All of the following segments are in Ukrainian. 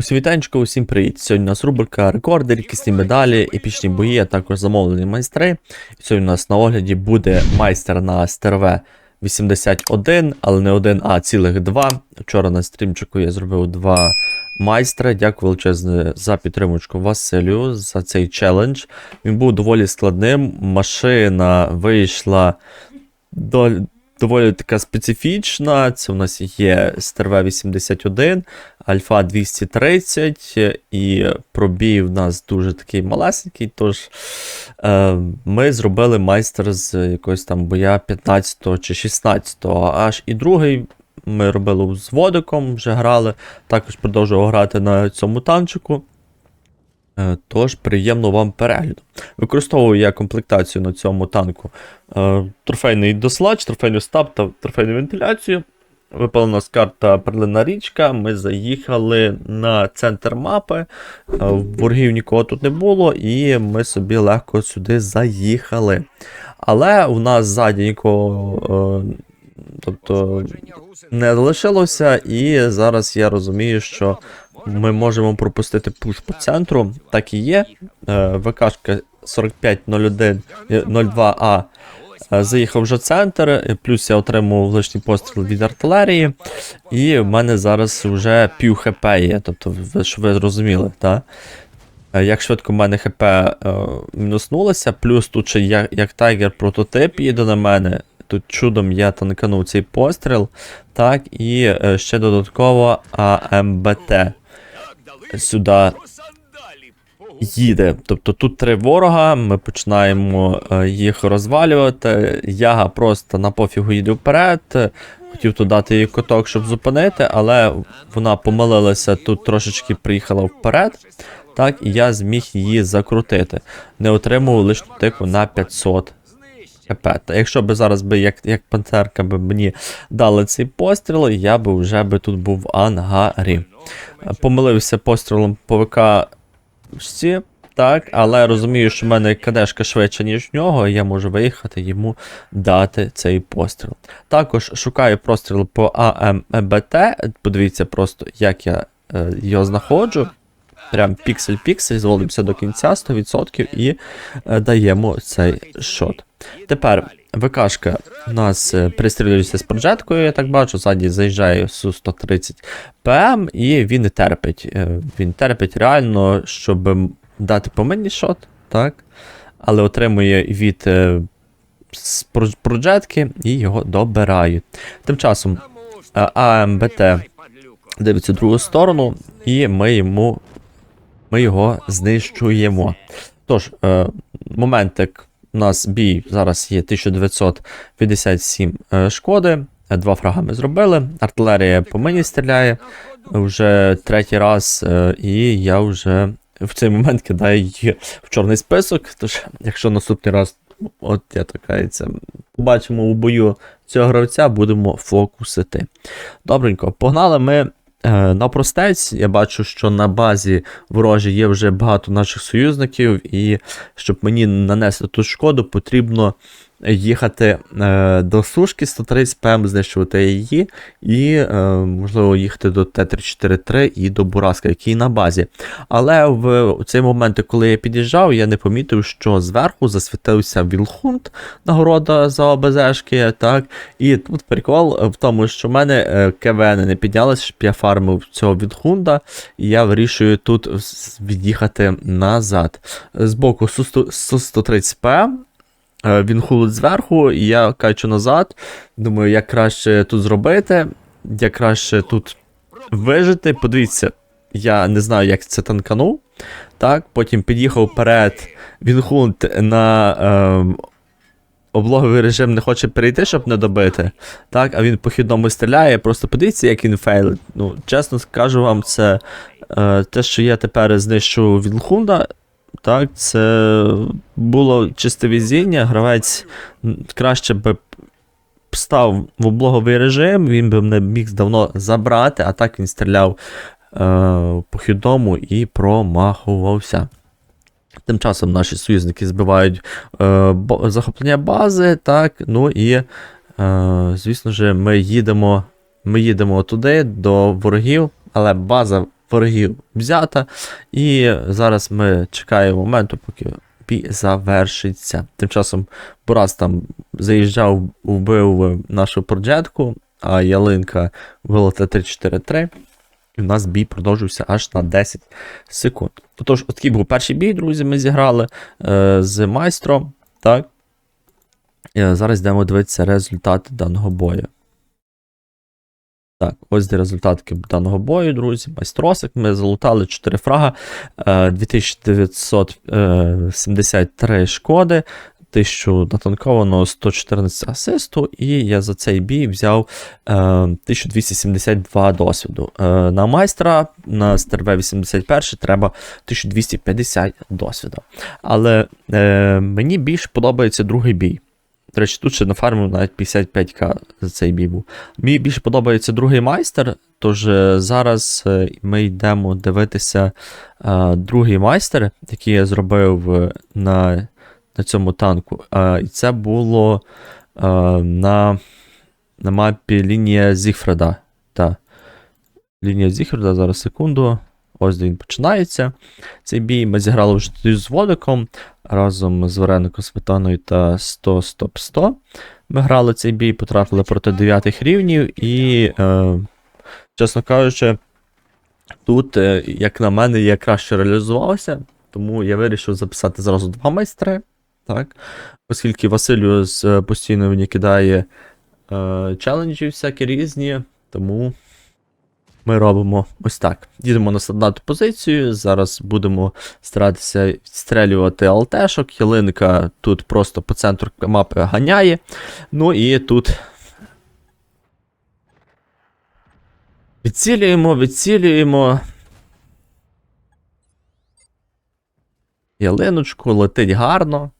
Усім вітанечко, усім привіт. Сьогодні у нас рубрика рекорди, рідкісні медалі, епічні бої, а також замовлені майстри. Сьогодні у нас на огляді буде майстер на стерве 81, але не один, а цілих два. Вчора на стрімчику я зробив два майстра. Дякую величезне за підтримочку Василю за цей челендж. Він був доволі складним. Машина вийшла до, доволі така специфічна. Це у нас є стерве 81, Альфа 230, і пробій в нас дуже такий малесенький. Тож е, ми зробили майстер з якогось там боя 15 чи 16. Аж і другий ми робили з водиком, вже грали. Також продовжував грати на цьому танчику. Е, Тож приємно вам перегляду. Використовую я комплектацію на цьому танку. Е, Трофейний дослач, трофейний стаб та трофейну вентиляцію. Випала нас карта Перлина річка. Ми заїхали на центр мапи. Е, Ворогів нікого тут не було, і ми собі легко сюди заїхали. Але у нас ззаді нікого. е, Тобто не залишилося, і зараз я розумію, що ми можемо пропустити пуш по центру. Так і є. Е, ВКшка 4501 е, 02А е, заїхав вже в центр, е, плюс я отримав лишній постріл від артилерії, і в мене зараз вже пів хп є. Тобто, щоб ви зрозуміли, так? Е, Як швидко в мене ХП е, мінуснулося, плюс тут ще як, як тайгер прототип їде на мене. Тут чудом я танканув цей постріл. Так, і е, ще додатково АМБТ сюди їде. Тобто тут три ворога, ми починаємо е, їх розвалювати. Яга просто на пофігу їде вперед. Хотів тут дати їй коток, щоб зупинити, але вона помилилася, тут трошечки приїхала вперед. Так, і я зміг її закрутити. Не отримував лише тику на 500 хп. Та якщо б зараз би, як, як пантерка би мені дали цей постріл, я би вже би тут був в ангарі. Е, Помилився пострілом по ВК всі, так, але розумію, що в мене кадешка швидше, ніж в нього, і я можу виїхати йому дати цей постріл. Також шукаю простріл по АМБТ. Подивіться просто, як я е, його знаходжу. Прям піксель-піксель, зводимося до кінця 100% і е, даємо цей шот. Тепер ВКшка у нас е, пристрілюється з проджеткою, я так бачу, ззаді заїжджає Су-130 ПМ, і він терпить. Е, Він терпить реально, щоб дати по мені шот, так? Але отримує від проджетки і його добирають. Тим часом АМБТ дивиться другу сторону, і ми йому ми його знищуємо. Тож, е, моментик у нас бій зараз є 1957 е, шкоди. Два фрага ми зробили. Артилерія по мені стріляє вже третій раз, е, і я вже в цей момент кидаю її в чорний список. Тож, якщо наступний раз, от я така, це побачимо у бою цього гравця, будемо фокусити. Добренько, погнали ми. Е, На простець я бачу, що на базі ворожі є вже багато наших союзників, і щоб мені нанести ту шкоду, потрібно їхати е, до сушки 130 ПМ, знищувати її, і, е, можливо, їхати до Т-343 і до Бураска, який на базі. Але в цей момент, коли я під'їжджав, я не помітив, що зверху засвітився Вілхунт, нагорода за ОБЗшки, так. І тут прикол в тому, що в мене е, КВН не піднялось, щоб я фармив цього Вілхунда, і я вирішую тут від'їхати назад. Збоку Су-130 ПМ. Е, Він хулить зверху, і я качу назад. Думаю, як краще тут зробити, як краще тут вижити. Подивіться, я не знаю, як це танканув. Так, потім під'їхав вперед. Він на ем, облоговий режим не хоче перейти, щоб не добити. Так, а він по хідному стріляє. Просто подивіться, як він фейлить. Ну, чесно скажу вам, це е, те, що я тепер знищу Вілхунда. Так, це було чисте везіння. Гравець краще би став в облоговий режим, він би мене міг давно забрати, а так він стріляв е, по хідому і промахувався. Тим часом наші союзники збивають е, захоплення бази, так, ну і, е, звісно ж, ми їдемо, ми їдемо туди до ворогів, але база ворогів взята. І зараз ми чекаємо моменту, поки бій завершиться. Тим часом Бурас там заїжджав, вбив нашу проджетку, а ялинка вбила Т-3-4-3. І в нас бій продовжився аж на 10 секунд. Отож, от такий був перший бій, друзі, ми зіграли е, з майстром. Так. Е, зараз йдемо дивитися результати даного бою. Так, ось де результати даного бою, друзі. Майстросик. Ми залутали 4 фрага, е, 2973 шкоди, 1000 натанковано 114 асисту, і я за цей бій взяв е, 1272 досвіду. Е, на майстра на стерве 81 треба 1250 досвіду. Але е, мені більше подобається другий бій. До речі, тут ще нафармив навіть 55к за цей бій був. Мені більше подобається другий майстер, тож е, зараз е, ми йдемо дивитися е, другий майстер, який я зробив на, на цьому танку. І це було на, на мапі лінія Зігфреда. Та. Лінія Зігфреда, зараз секунду. Ось він починається. Цей бій ми зіграли вже з Водиком разом з Вареником Сметаною та 100 стоп 100 Ми грали цей бій, потрапили проти 9 рівнів, і, е, чесно кажучи, тут, е, як на мене, я краще реалізувався, тому я вирішив записати зразу два майстри. Так? Оскільки Василіус е, постійно мені кидає е, челенджі всякі різні, тому ми робимо ось так. Їдемо на стандартну позицію. Зараз будемо старатися відстрелювати алтешок. Ялинка тут просто по центру мапи ганяє. Ну і тут. Відцілюємо, відцілюємо. Ялиночку летить гарно.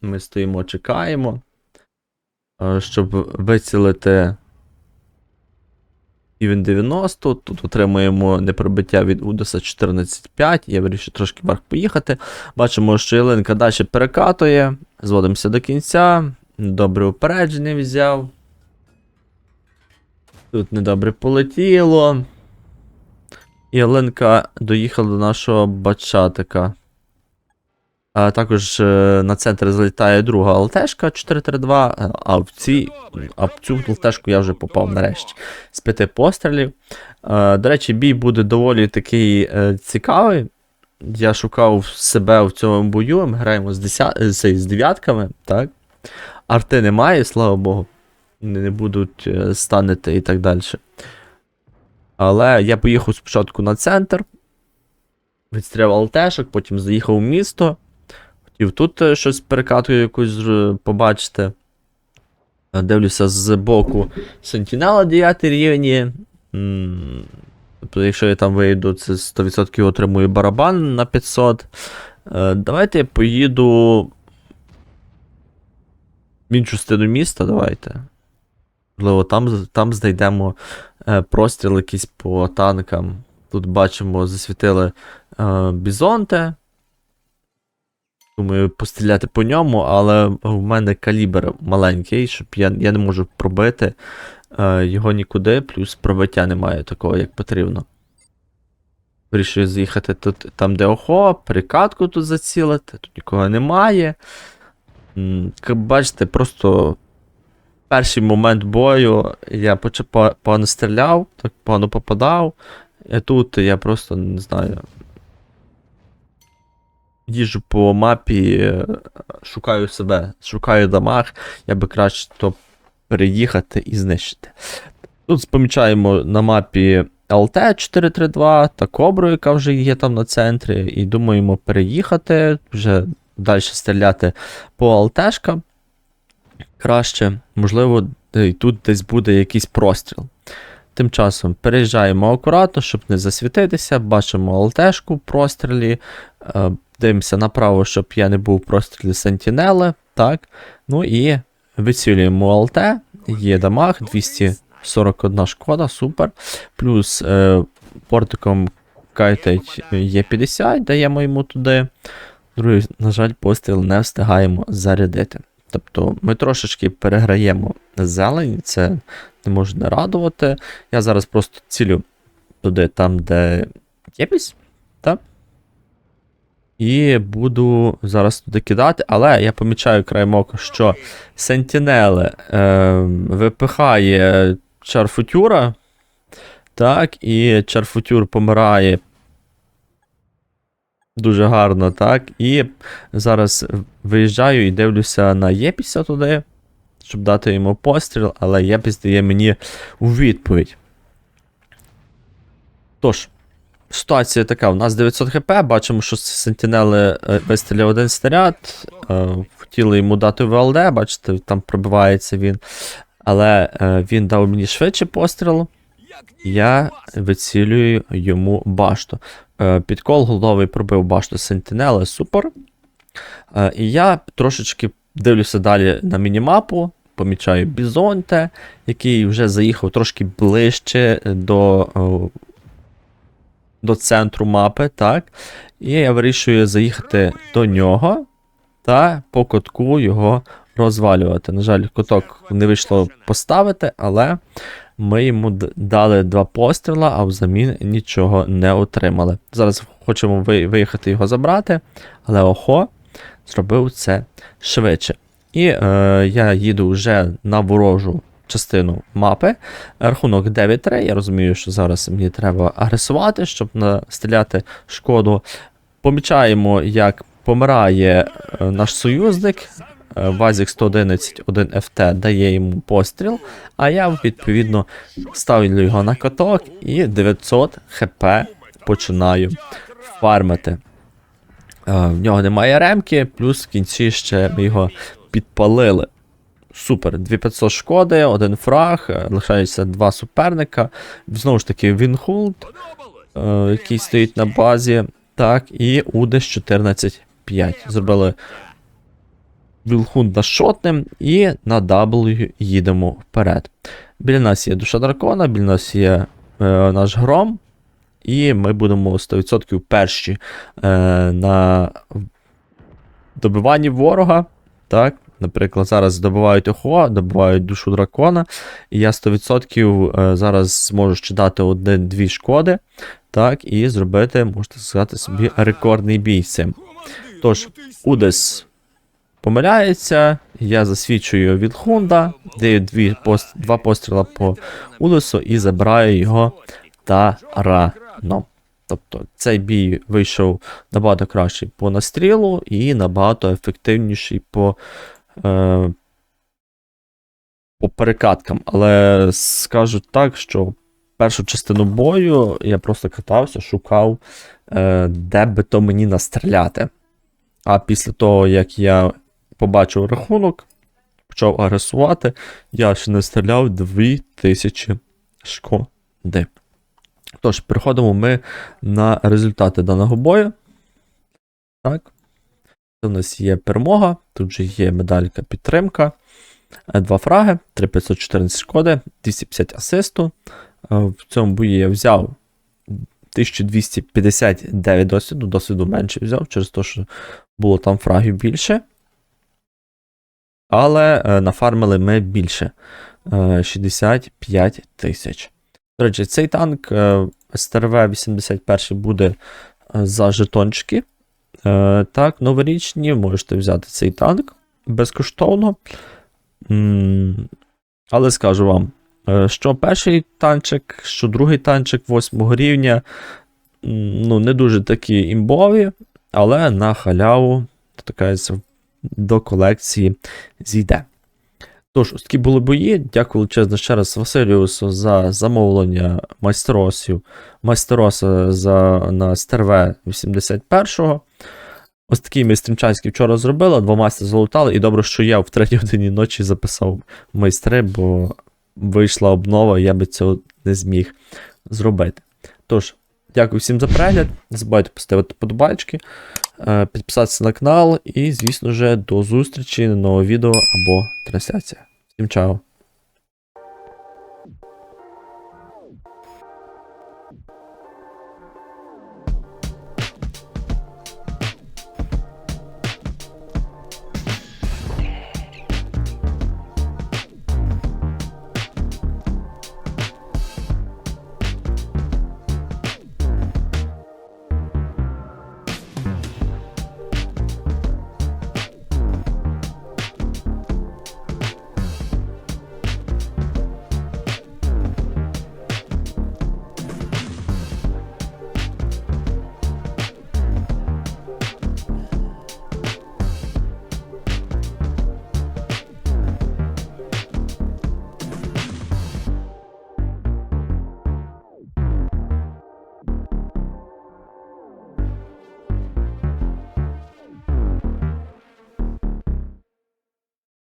Ми стоїмо, чекаємо, е, щоб вицілити Рівень 90, тут отримуємо непробиття від Удоса 14.5. Я вирішив трошки вверх поїхати. Бачимо, що ялинка далі перекатує. Зводимося до кінця. Добре упередження взяв. Тут недобре полетіло. І доїхала до нашого бачатика. А також е, на центр залітає друга ЛТшка 432, е, а в цій, а в цю ЛТшку я вже попав нарешті з п'яти пострілів. Е, До речі, бій буде доволі такий цікавий. Я шукав себе в цьому бою. Ми граємо з, деся... з, дев'ятками, так? Арти немає, слава Богу. Не, будуть станити і так далі. Але я поїхав спочатку на центр. Відстріляв ЛТшок, потім заїхав в місто. Хотів тут е, щось перекатую якусь е, побачити. Е, Дивлюся з боку Сентінела 9 рівні. Тобто, якщо я там вийду, це 100% отримую барабан на 500. Е, Давайте я поїду в іншу сторону міста, давайте. Можливо, там, там знайдемо простріл якийсь по танкам. Тут бачимо, засвітили бізонте. Думаю, постріляти по ньому, але в мене калібр маленький, щоб я, я не можу пробити е, його нікуди, плюс пробиття немає такого, як потрібно. Вирішую з'їхати тут, там, де охо, перекатку тут зацілити, тут нікого немає. Як бачите, просто перший момент бою я почав погано стріляв, так погано попадав. І тут я просто не знаю. Їжджу по мапі, е, шукаю себе, шукаю дамаг, я би краще то переїхати і знищити. Тут помічаємо на мапі ЛТ 432 та Кобру, яка вже є там на центрі, і думаємо переїхати, вже далі стріляти по ЛТшкам. Краще, можливо, і тут десь буде якийсь простріл. Тим часом переїжджаємо акуратно, щоб не засвітитися, бачимо ЛТшку в прострілі, е, дивимося направо, щоб я не був прострілі Сентінели. Так. Ну і вицілюємо ЛТ, є дамаг, 241 шкода, супер. Плюс е, портиком кайтить є 50, даємо йому туди. Другий, на жаль, постріл не встигаємо зарядити. Тобто ми трошечки переграємо зелень, це не може не радувати. Я зараз просто цілю туди, там, де єпісь, так? І буду зараз туди кидати, але я помічаю краєм ока, що Сентінели е, випихає Чарфутюра. Так, і Чарфутюр помирає дуже гарно, так. І зараз виїжджаю і дивлюся на Єпіса туди, щоб дати йому постріл, але Єпіс дає мені у відповідь. Тож, ситуація така: у нас 900 хп, бачимо, що Сентінели е, один снаряд. е, Хотіли йому дати ВЛД, бачите, там пробивається він. Але е, він дав мені швидше постріл. Я вицілюю йому башту. Підкол головий пробив башту Сентінели, супер. І я трошечки дивлюся далі на мінімапу, помічаю Бізонте, який вже заїхав трошки ближче до, до центру мапи, так. І я вирішую заїхати до нього та по кутку його розвалювати. На жаль, куток не вийшло поставити, але ми йому дали два постріла, а взамін нічого не отримали. Зараз хочемо виїхати його забрати, але охо зробив це швидше. І е, я їду вже на ворожу частину мапи. Рахунок 9-3. Я розумію, що зараз мені треба агресувати, щоб настріляти шкоду. Помічаємо, як помирає е, наш союзник. Е, Вазік 111 1 FT дає йому постріл, а я відповідно ставлю його на каток і 900 хп починаю фармити. Е, В нього немає ремки, плюс в кінці ще ми його підпалили. Супер, 2500 шкоди, один фраг, е, лишається два суперника. Знову ж таки, Вінхулд, е, який стоїть на базі. Так, і Удес 14-5. Зробили Вілхунд шотним і на W їдемо вперед. Біля нас є душа дракона, біля нас є е, наш гром, і ми будемо 100% перші е, на добиванні ворога. Так, наприклад, зараз добивають охо, добивають душу дракона, і я 100% е, зараз зможу ще дати один-дві шкоди. Так, і зробити, можете сказати собі, рекордний бій цим. Тож, Удес помиляється, я засвідчую від Хунда, даю дві пост, два постріла по Удесу і забираю його тарано. Тобто цей бій вийшов набагато кращий по настрілу і набагато ефективніший по, е, по перекаткам. Але скажу так, що першу частину бою я просто катався, шукав, е, де би то мені настріляти. А після того, як я побачив рахунок, почав агресувати, я ще не стріляв 2000 шкоди. Тож, переходимо ми на результати даного бою. Так. Це у нас є перемога, тут же є медалька підтримка. Е, Два фраги, 3514 шкоди, 250 асисту. Е, В цьому бої я взяв 1259 досвіду, досвіду менше взяв, через те, що було там фрагів більше. Але е, нафармили ми більше. Е, 65 тисяч. До речі, цей танк е, СТРВ 81 буде за жетончики. Е, Так, новорічні, можете взяти цей танк безкоштовно. Але скажу вам, е, що перший танчик, що другий танчик 8 рівня, ну, не дуже такі імбові, але на халяву, така до колекції зійде. Тож, ось такі були бої. Дякую величезно ще раз Василіусу за замовлення майстеросів, майстероса за, на стерве 81-го. Ось такий ми стрімчанський вчора зробили, два майстри залутали, і добре, що я в третій годині ночі записав майстри, бо вийшла обнова, я би цього не зміг зробити. Тож, дякую всім за перегляд. Не забувайте поставити подобайки, підписатися на канал і, звісно ж, до зустрічі на нового відео або трансляція. Всім чао!